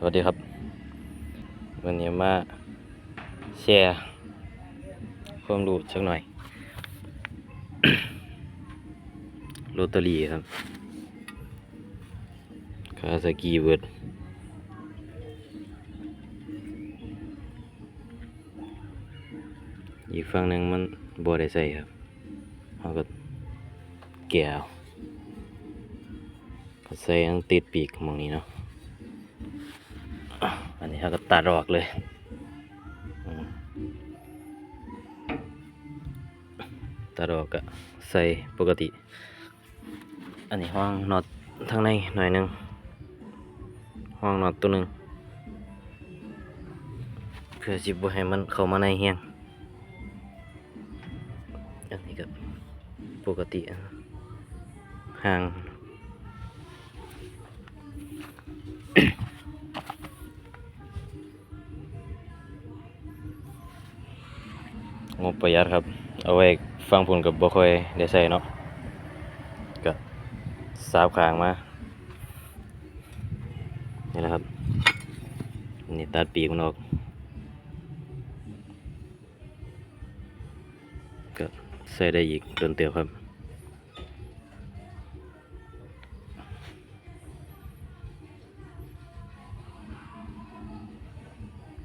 สวัสดีครับ วันนี้มาแชร์ความรู้สักหน่อยโรตารี่ครับคาซากิเวิร์ดอีกฝั่งหนึ่งมันบ่ได้ใส่ครับเขาก็แก้วก็ใส่อังติดปีกมองนี้เนาะ อันนี้เราก็ตัดออกเลยตัดออกก็ใส่ปกติ อันนี้ห้องน็อตทางในหน่อยหนึงห้องน็อตตัวหนึ่งเพื่อจิบให้มันเข้ามาในเฮียงอันนี้ก็ปกติห่าง งบประหยัดครับ เอาไว้ฟังผลกับบ่ค่อยได้ใส่เนาะก็สาบขางมา นี่แหละครับ นี่ตัดปีกมันออกก็ใส่ได้อีกโดนเตียวครับ